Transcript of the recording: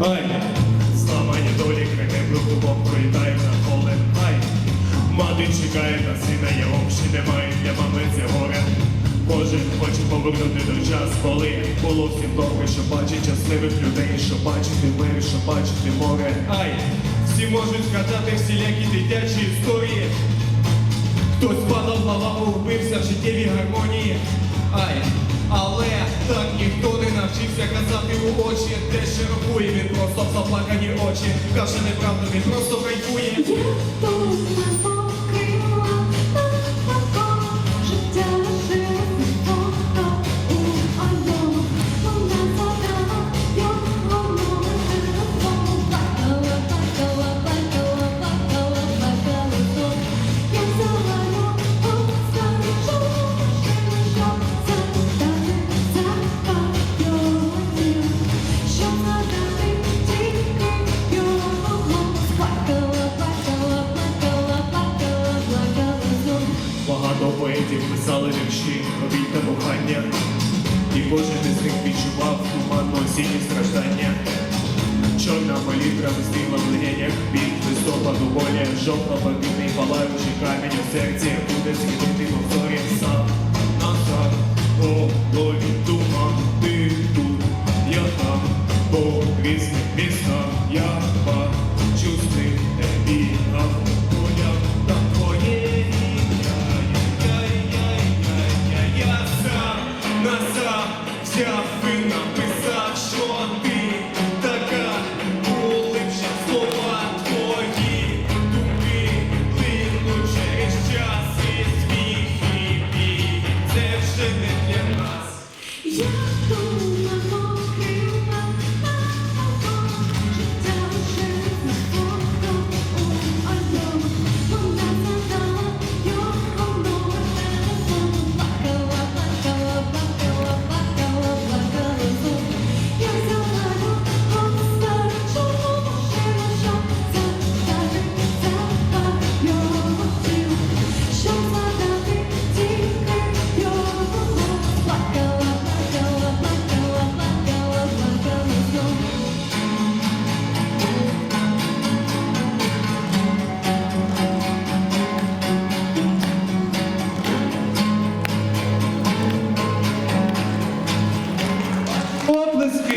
Ай, зламані долі кремлю кубом проїдає на поле. Ай, мати чекає на сина, я ще немає для мами це горе. Боже, хоче повернути до час, коли було всім добре, що бачить щасливих людей, що бачити мир, що бачити море. Ай, всі можуть згадати всілякі дитячі історії. Хтось падав на лаву, вбився в життєвій гармонії. Ай але так ніхто не навчився казати у очі, те, що рахує, він просто в заплакані очі. Каже неправду, він просто кайфує. Багато поетів писали вірші, нові та кохання, і кожен із них відчував туманно осінні страждання. Чорна палітра вистріла в легенях від листопаду воля, жовта пакетний палаючий камінь у серці буде світити повторі сам назад, голові туман, ти тут, я там, по різних